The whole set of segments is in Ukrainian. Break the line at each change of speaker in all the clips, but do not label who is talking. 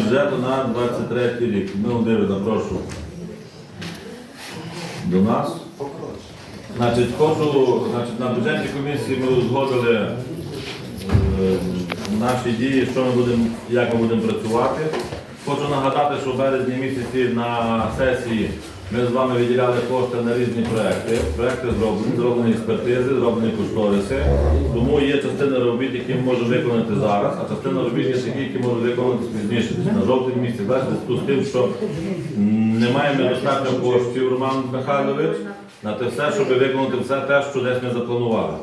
бюджету на 23 рік. Ми Володимир, прошу до нас. Значить, хочу, значить, на бюджетній комісії ми узгодили е, наші дії, що ми будемо, як ми будемо працювати. Хочу нагадати, що в березні місяці на сесії ми з вами виділяли кошти на різні проекти. Проекти зроблені, зроблені експертизи, зроблені кошториси. Тому є частина робіт, які ми можемо виконати зараз, а частина робіт є такі, які можуть виконати пізніше, на жовтень зв'язку з тим, що немає ми достатньо коштів, Роман Михайлович, на те все, щоб виконати все те, що десь ми запланували.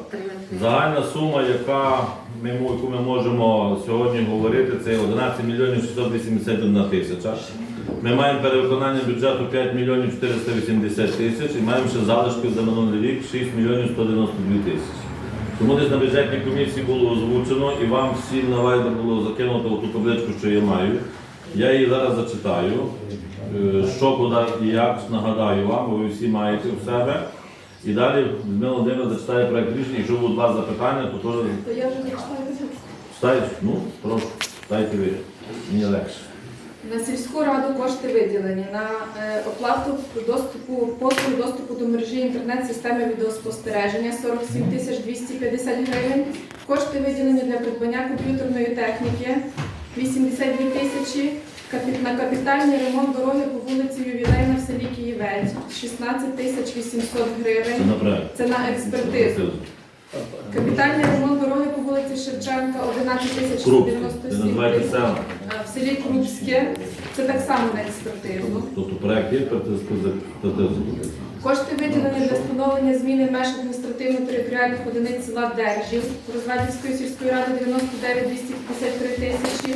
Загальна сума, яка яку ми можемо сьогодні говорити, це 11 мільйонів 681 тисяча. Ми маємо перевиконання бюджету 5 мільйонів 480 тисяч і маємо ще залишки за минулий рік 6 мільйонів 192 тисячі. Тому десь на бюджетній комісії було озвучено і вам всім на вайбер було закинуто ту табличку, що я маю. Я її зараз зачитаю. Е, Що, куди і як, нагадаю вам, бо ви всі маєте у себе. І далі Людмила Володимирівна зачитає проект рішення. Якщо будуть у вас запитання, то теж
То я вже зачитаю.
читаєш? Ну, прошу, дайте ви. Мені легше.
На сільську раду кошти виділені на е, оплату доступу послуг доступу до мережі інтернет-системи відеоспостереження 47 тисяч 250 гривень. Кошти виділені для придбання комп'ютерної техніки 82 тисячі. На капітальний ремонт дороги по вулиці Ювілейна в селі Київець 16 тисяч 800 гривень. Це на експертизу. Капітальний ремонт дороги по вулиці Шевченка 11 тисяч
Круп. Ви
197
називаєте
тисяч.
саме.
А В селі Крупське це так само на експертизу.
Тобто проект є експертизу.
Кошти виділені для встановлення зміни меж адміністративно-територіальних одиниць села Держів Розвадівської сільської ради 99 253 тисячі.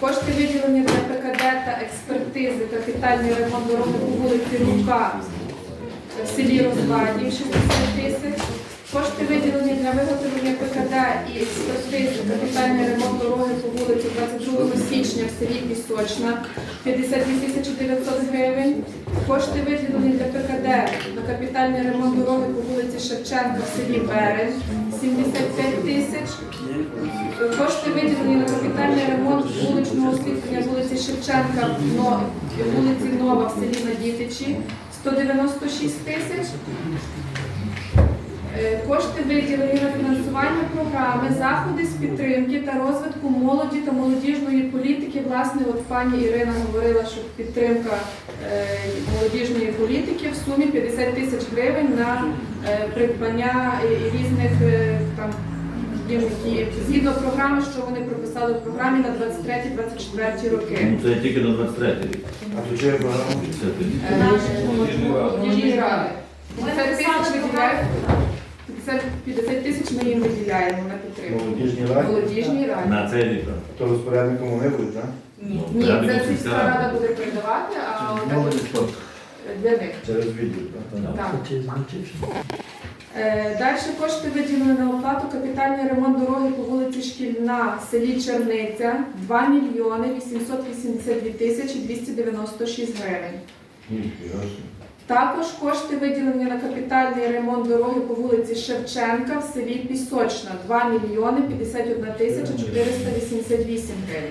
Кошти виділені для ПКД та експертизи капітальний ремонт дороги по вулиці Рука в селі Розвадів 60 тисяч. Кошти виділені для виготовлення ПКД і експертизи капітальний ремонт дороги по вулиці 22 січня в селі Пісочна 52 тисячі 900 гривень. Кошти виділені для ПКД на капітальний ремонт дороги по вулиці Шевченка в селі Берег 75 тисяч. Кошти виділені на капітальний ремонт вуличного освітлення вулиці Шевченка, вулиці Нова в селі Надітичі 196 тисяч. Е, Кошти виділені на фінансування заходи з підтримки та розвитку молоді та молодіжної політики. Власне, от пані Ірина говорила, що підтримка е, молодіжної політики в сумі 50 тисяч гривень на е, придбання різних е, там які згідно програми, що вони прописали в програмі на 23-24 роки.
Ну це тільки до 23 рік.
А то чия програма?
50 тисяч.
Е, Молодіжні ради. 50 тисяч виділяють. 50 50 тисяч ми їм виділяємо на підтримку.
Молодіжні раді?
Молодіжній раді.
На цей рік. так.
То розпорядником вони будуть, так?
Ні,
Ну,
це
порядок
сільська
сільська
рада
рада.
буде передавати, а отак
спорт.
для них.
Через відділ, так?
Так. Е, Далі кошти виділені на оплату капітальний ремонт дороги по вулиці Шкільна в селі Черниця 2 мільйони 882 тисячі 296 гривень.
Собі.
Також кошти виділені на капітальний ремонт дороги по вулиці Шевченка в селі Пісочна 2 мільйони 51 тисяча 488 гривень.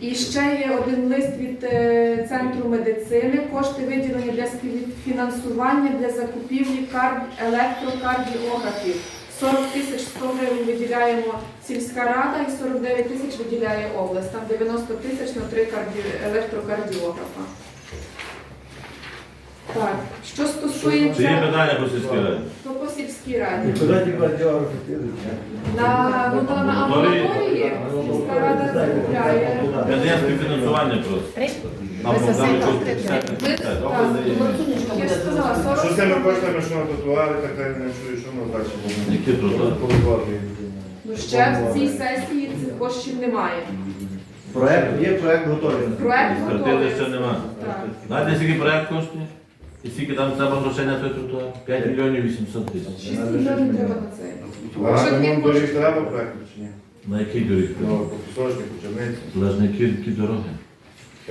І ще є один лист від е, центру медицини. Кошти виділені для співфінансування для закупівлі кард електрокардіографів. 40 тисяч 100 гривень виділяємо сільська рада і 49 тисяч виділяє область. Там 90 тисяч на три карді... електрокардіографа. Так, що
Чи є
стосується
питання по сільській раді?
то по сільській раді.
Куди ті кардіографи?
На, ну, на амбулаторії сільська рада закупляє.
Я не співфінансування просто. Нам програми коштує 50 на 50.
Я ж сказала,
Що з тими
40
коштами, що на тротуари, так я не чую, що ми будемо.
Які тротуари?
Ну ще в цій сесії цих коштів немає.
Проект, є проект готовий.
Проект готовий.
ще немає.
Так.
Знаєте, скільки проект коштує? І скільки там треба грошей на той тротуар? 5 мільйонів 800 тисяч.
6 мільйонів треба на це.
А ремонт доріг треба проект чи ні?
На якій доріг?
Ну, по пісочнику, черниці.
Залежно які, які дороги.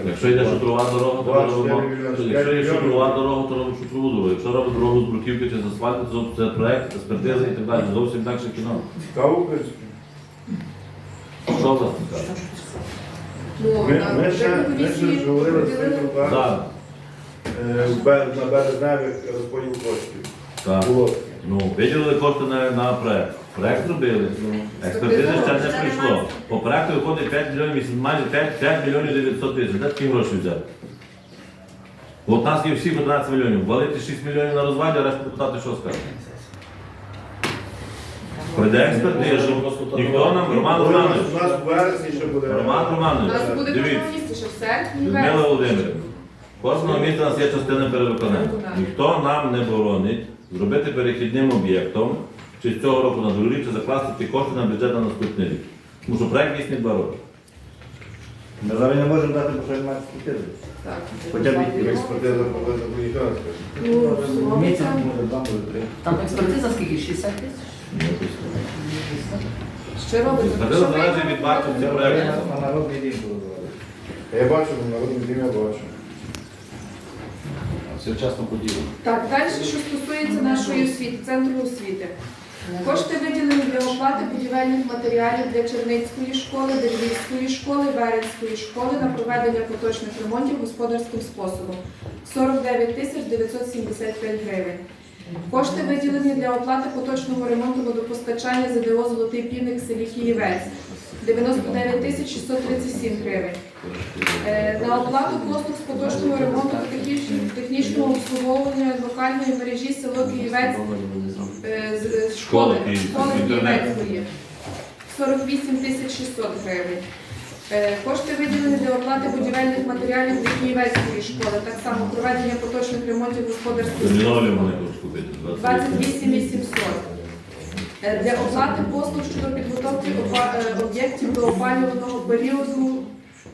Якщо йде шутрова дорога, то
Два,
робимо.
чотири мільйони.
Якщо
П'ять
є
мільйонів.
шутрова дорога, то робимо шутрову дорогу. Якщо робимо дорогу з бруківки чи з асфальту, то це проект, експертиза і так далі. Зовсім інакше кіно.
Цікаво, в принципі.
Що у вас цікаво?
Ну,
Ми, ми ще, ми ще говорили з Світлом
Так,
на березневих розподіл коштів.
так.
Було.
Ну, виділили кошти на, на проект. Проект зробили. Експертиза ще не прийшло. По проекту виходить 5 мільйонів, майже 5, 5 мільйонів 900 тисяч. Де такі гроші взяти? От у нас є всі 11 мільйонів. Валити 6 мільйонів на розваді, а решта депутати що скажуть? Прийде експертизу. Ніхто нам, Роман Романович.
У нас в вересні ще буде.
Роман
У нас буде
дивіться.
кожного що в серпні,
Людмила. Володимирівна, кожного місця у нас є частина перевиконання. Ніхто нам не боронить зробити перехідним об'єктом, чи з цього року на другий чи закласти ті кошти на бюджет на наступний рік. Тому що проект дійсний два роки.
Ми зараз не можемо дати, бо що він має експертизу.
Так,
Хоча б експертиза повинна не скаже.
Ну,
Місяць може два, може три.
Там експертиза скільки? 60 тисяч?
ще робиться.
Експертиза залежить від
народний день було.
Я бачу, на народній дім я бачу.
Все поділено.
Так, далі, що стосується нашої освіти, центру освіти. Кошти виділені для оплати будівельних матеріалів для Черницької школи, Дервільської школи, Веренської школи на проведення поточних ремонтів господарським способом. 49 тисяч 975 гривень. Кошти виділені для оплати поточного ремонту водопостачання ЗДО Золотий півник в селі Київець. 99 тисяч 637 гривень. Е, На оплату послуг з поточного ремонту та технічного- обслуговування локальної мережі село Київець е, з- школи. Київецької. 48 тисяч 600 гривень. Е, Кошти виділені для оплати будівельних матеріалів для Київецької школи. Так само проведення поточних ремонтів господарських
Лінолеум вони хочуть купити.
28 800. Е, Для оплати послуг щодо підготовки об'єктів до опалювального періоду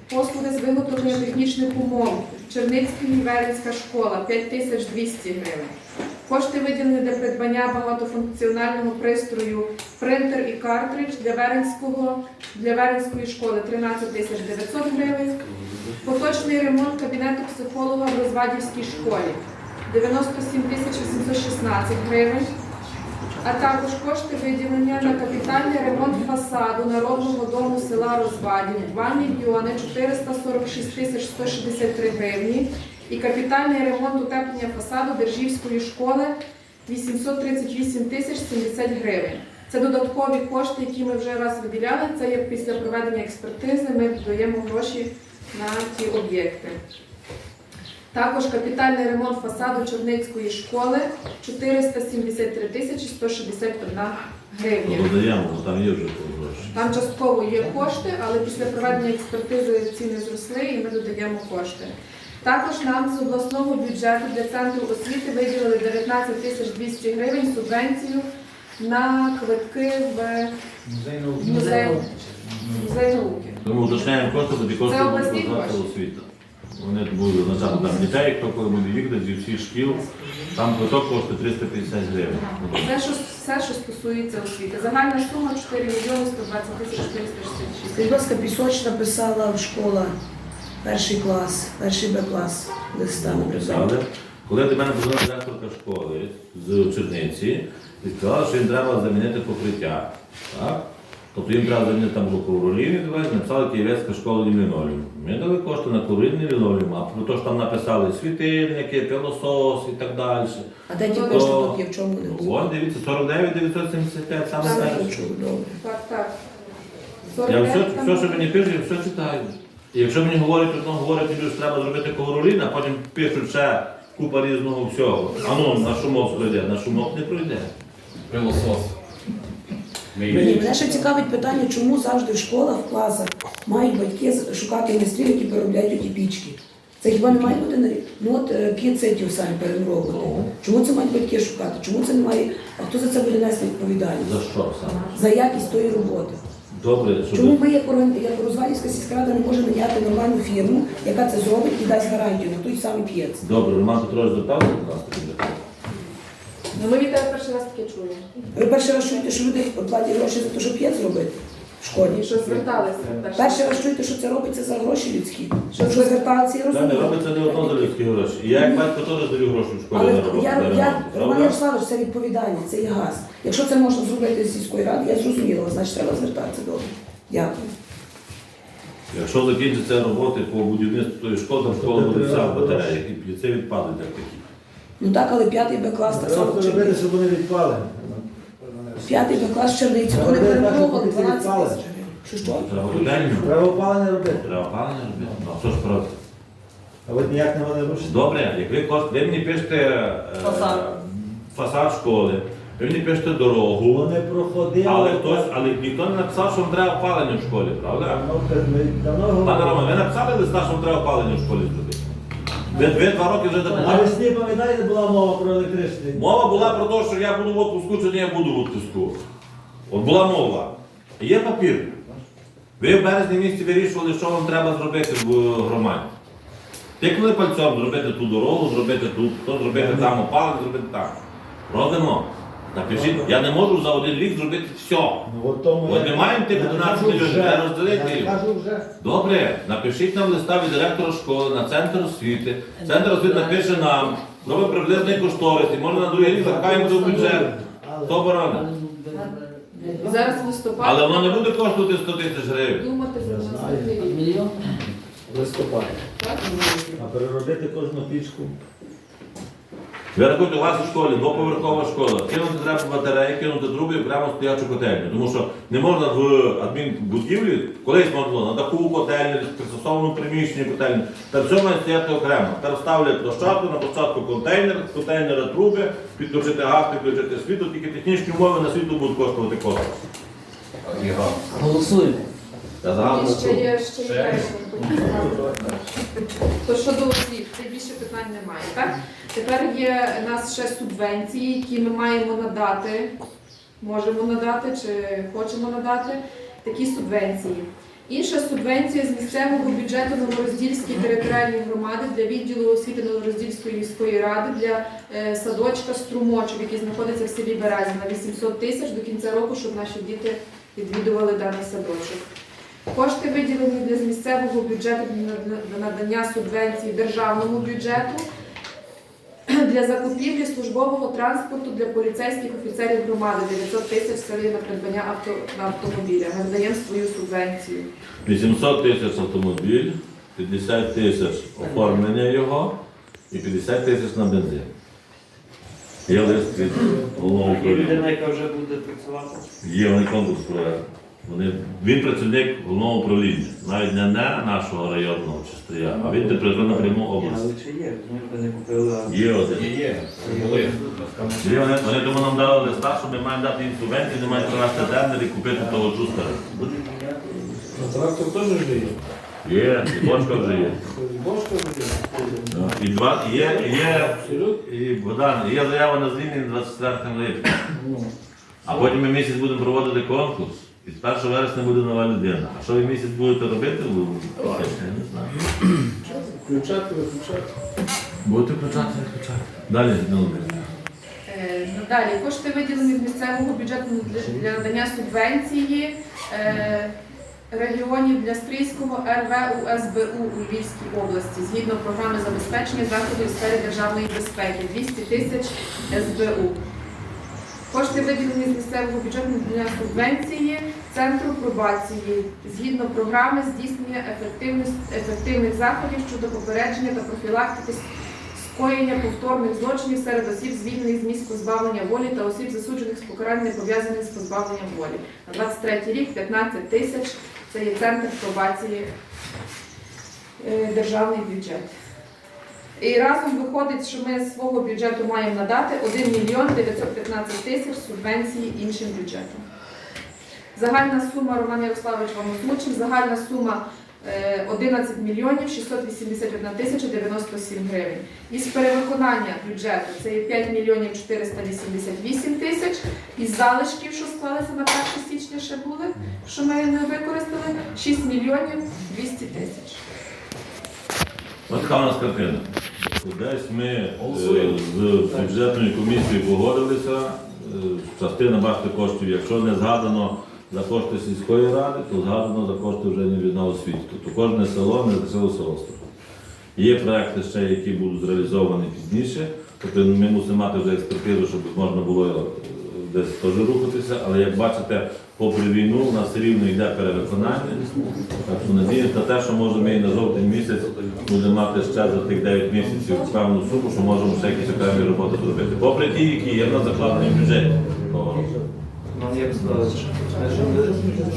послуги з виготовлення технічних умов. Черницька і Веренська школа 5200 гривень. Кошти виділені для придбання багатофункціонального пристрою принтер і картридж для Веренського для Веренської школи 13 тисяч 900 гривень. Поточний ремонт кабінету психолога в Розвадівській школі 97 тисяч 816 гривень. А також кошти виділення на капітальний ремонт фасаду Народного дому села Розвадів 2 мільйони 446 тисяч 163 гривні і капітальний ремонт утеплення фасаду Держівської школи 838 тисяч 70 гривень. Це додаткові кошти, які ми вже раз виділяли. Це є після проведення експертизи. Ми додаємо гроші на ті об'єкти. Також капітальний ремонт фасаду Черницької школи 473 тисячі 161 гривня.
Ну, додаємо, там є вже гроші.
Там частково є кошти, але після проведення експертизи ціни зросли і ми додаємо кошти. Також нам з обласного бюджету для центру освіти виділили 19 тисяч 200 гривень субвенцію на квитки в
Музей науки.
Тому уточняємо кошти, тоді кошти
обласні кошти?
освіта. Вони будуть означати там дітей, хто коли буде їхати зі всіх шкіл, там квиток коштує 350 гривень.
Це що, все, що стосується освіти. Загальна сума 4 мільйони 120 тисяч 466.
Скажіть, будь ласка, пісочна писала в школа перший клас, перший Б клас листа написала.
Коли до мене подзвонила директорка школи з Черниці і сказала, що їм треба замінити покриття. Так? Тобто їм треба замінити там було ковролін, написали Київська школа лінолеум. Ми дали кошти на ковролін лінолеум, а про те, що там написали світильники, пилосос і так далі.
А де ті
То-
кошти тут є, в чому не
Вон, дивіться, 49 975, саме
Саме
перше.
Так, так.
Я все, все, що мені пишуть, я все читаю. І якщо мені говорять одно, говорять, що треба зробити ковролін, а потім пишуть ще купа різного всього. А ну, на шумок пройде, на шумок не пройде.
Пилосос.
Мені мене ще цікавить питання, чому завжди в школах, в класах мають батьки шукати майстрів, які переробляють ті пічки. Це хіба не має бути на Ну от е, самі переробити. Чому це мають батьки шукати? Чому це немає? А хто за це буде нести відповідальність?
За що саме?
За якість тої роботи.
Добре,
Чому ми, як, як Розвалівська сільська рада, не можемо наняти нормальну фірму, яка це зробить і дасть гарантію на той самий п'єц?
добре, Роман Петрович до тоді.
Ну, ми від тебе перший раз таке чуємо.
Ви перший раз чуєте, що люди платять гроші за те, щоб п'єц зробити в школі.
І що зверталися перший
Перший
раз.
раз чуєте, що це робиться за гроші людські.
Що
Що, зверталися і
Та не
розуміли.
робиться не одно за людські гроші. Я як батько теж даю гроші в школі
Але
на роботу.
я, я. Роман? Ярославович, це відповідальність, це є газ. Якщо це можна зробити з сільської ради, я зрозуміла, значить треба звертатися добре. Дякую.
Якщо закінчаться роботи по будівництву тої школи, там школа буде вся в і це відпадуть як такі.
Ну так, але п'ятий Б клас так само в
робити,
Черниці.
щоб вони відпали.
П'ятий Б клас в Черниці, то не перебудовували 12
відпали.
тисяч. Що що?
Треба будельню,
опалення робити.
треба опалення робити. Ну, а що ж проти?
А от ніяк не вони рушать.
Добре, як ви кошт, ви мені пишете е,
Фасад.
фасад школи, ви мені пишете дорогу,
Вони проходили.
але хтось, але ніхто не написав, що вам треба опалення в школі, правда?
Давно, давно
Пане
говорили.
Роман, ви написали листа, що вам треба опалення в школі зробити? Ви, ви два роки вже
А
депутат.
весні, пам'ятаєте, була мова про електричний.
Мова була про те, що я буду в отпуску, чи не я буду в отпуску. От була мова. Є папір. Ви в березні місці вирішували, що вам треба зробити в громаді. Тикнули пальцем зробити ту дорогу, зробити тут, то зробити там опалення, зробити там. Робимо. Напишіть, я не можу за один рік зробити все.
Ну, от тому
От
я-
ми маємо тих
я
11
кажу
мільйонів,
вже.
треба розділити
Я кажу вже.
Добре, напишіть нам листа від директора школи на центр освіти. Центр освіти напише нам, робить приблизний кошторис, і може на другий рік закаємо до бюджету. Хто боронить?
Зараз листопад.
Але воно не буде коштувати 100 тисяч гривень.
Думати за
Я знаю.
наступний рік.
Мільйон?
Листопад.
Так?
А переробити кожну пічку.
Ви рахуйте, у вас у школі двоповерхова школа, кинути треба батареї, кинути труби і прямо стоячу котельню. Тому що не можна в адмінбудівлі, колись можна було на даху котельні, в пристосованому приміщенні котельні, та все має стояти окремо. Там ставлять площадку, на площадку контейнер, з контейнера труби, підключити газ, підключити світло, тільки технічні умови на світло будуть коштувати кошти.
Голосуємо.
Я загально
І ще є, ще є. То щодо освіт, це більше питань немає, так? Тепер є у нас ще субвенції, які ми маємо надати, можемо надати чи хочемо надати такі субвенції. Інша субвенція з місцевого бюджету Новороздільської територіальної громади для відділу освіти Новороздільської міської ради для е, садочка Струмочок, який знаходиться в селі Березі на 800 тисяч до кінця року, щоб наші діти відвідували даний садочок. Кошти виділені з місцевого бюджету для надання субвенцій державному бюджету для закупівлі службового транспорту для поліцейських офіцерів громади 900 тисяч селі на придбання авто, на автомобіля. Ми надаємо свою субвенцію.
800 тисяч автомобіль, 50 тисяч оформлення його і 50 тисяч на бензин. Є лист від головного управління.
яка вже буде працювати.
Є вони конкурс провели. Вони, він працівник головного управління, навіть не, не нашого районного чи стоя, а він працює напряму області.
чи є?
Один.
Є, є.
Є вони, вони тому нам дали листа, що ми маємо дати їм субвенцію, вони мають провести тендер і купити того джустера.
Трактор теж вже є.
Є, і бочка вже є.
Бошка вже є.
І два є, є, і Богдан, є заява на звільнення 24 липня. А потім ми місяць будемо проводити конкурс. І 1 вересня буде нова людина. А що ви місяць будете робити? Я не знаю.
Включати, виключати.
Будете включати, включати. Далі, ну,
Е, Далі кошти виділені з місцевого бюджету для- для надання субвенції е, регіонів для Стрийського РВ УСБУ у Львівській області згідно програми забезпечення заходів у сфері державної безпеки 200 тисяч СБУ. Кошти виділені з місцевого бюджету для субвенції Центру пробації згідно програми здійснення ефективних- заходів щодо попередження та профілактики скоєння повторних злочинів серед осіб, звільнених з місць позбавлення волі та осіб, засуджених з покарань, пов'язаних з позбавленням волі. На 23 рік 15 тисяч це є центр пробації е, державний бюджет. І разом виходить, що ми з свого бюджету маємо надати 1 мільйон 915 тисяч субвенції іншим бюджетам. Загальна сума, Роман Ярославович вам озвучив, загальна сума е, 11 мільйонів 681 тисяча 97 гривень. Із перевиконання бюджету це є 5 мільйонів 488 тисяч. Із залишків, що склалися на 1 січня ще були, що ми не використали, 6 мільйонів 200 тисяч.
Ось така у. Десь ми е, з бюджетною комісією погодилися. е, Частина бачите коштів, якщо не згадано за кошти сільської ради, то згадано за кошти вже не від на освіті. Тобто кожне село не село село. Є проекти ще, які будуть зреалізовані пізніше. Тобто ми мусимо мати вже експертизу, щоб можна було десь теж рухатися, але як бачите, попри війну у нас рівно йде перевиконання. Так що надіємося на те, що може ми і на жовтень місяць будемо мати ще за тих 9 місяців певну суму, що можемо ще якісь окремі роботи зробити. Попри ті, які є на закладеному бюджеті.
Ну, як сказати,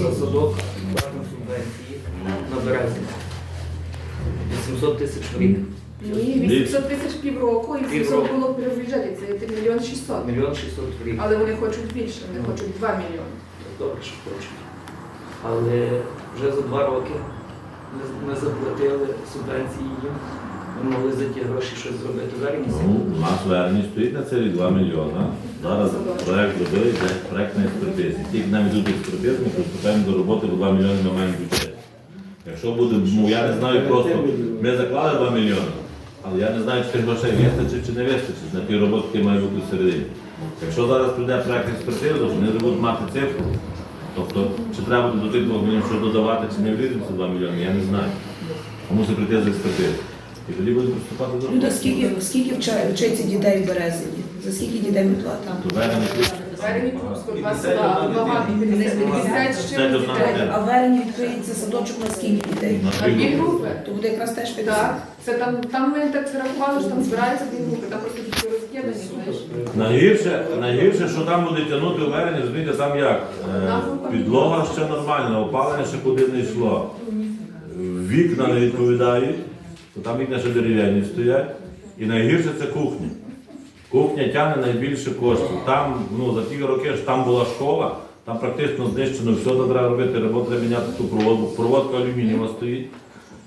ми садок субвенції на березі. 800 тисяч в рік.
Ні, 800 тисяч півроку і 700
Півроку.
було бюджеті, це мільйон 600.
Мільйон 600 в рік.
Але вони хочуть більше, вони хочуть 2 мільйони.
Добре, що хочуть. Але вже за два роки ми, ми заплатили субвенції їм. Ми могли за ті гроші щось зробити в
Ну, у нас Верні стоїть на цілі 2 мільйона. Зараз проект зробили, йде проект на експертизі. Тільки нам йдуть експертизи, ми приступаємо до роботи, бо 2 мільйони ми маємо бюджет. Якщо буде, ну я не знаю просто, ми заклали 2 мільйони, але я не знаю, чи тих грошей вистачить чи не вистачить на ті роботи, які мають бути всередині. Якщо зараз прийде проект експертизи, то вони будуть мати цифру. Тобто, чи треба буде до тих 2 мільйонів що додавати, чи не влізеться 2 мільйони, я не знаю. А мусить прийти з експертизи. І тоді будемо приступати до
Люда,
роботи.
скільки, скільки вча- вчиться дітей в Березині? За скільки дітей ми платимо?
То Верені
Верені Крупського, два села, багато, 50 з
Це
чимось
одна
дітей.
А в Верені відкриється садочок на скільки дітей?
На дві групи.
То буде якраз теж 50.
Так, це там, там ми так рахували, що там збираються дві групи, там просто дітки розкидані, знаєш.
Найгірше, найгірше, що там буде тягнути у верені, розумієте, там як? Е, Підлога ще нормальна, опалення ще куди не йшло. Вікна не відповідають, то там вікна ще дерев'яні стоять. І найгірше це кухня. Кухня тягне найбільше коштів. Там, ну, за ті роки ж там була школа, там практично знищено все, де треба робити, роботу треба міняти ту проводку. Проводка алюмінієва стоїть,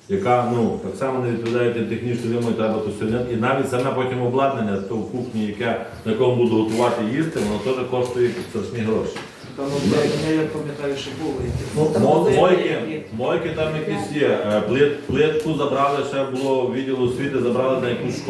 яка ну, так само не відповідає тим технічним вимогам, треба то все. І навіть саме потім обладнання то в кухні, яке, на якому буду готувати їсти, воно теж коштує страшні гроші.
Там обладнання, я пам'ятаю, що було.
Ну, мо- мойки, мойки там якісь є. Е, Плит, плитку забрали, ще було відділу освіти, забрали на якусь школу.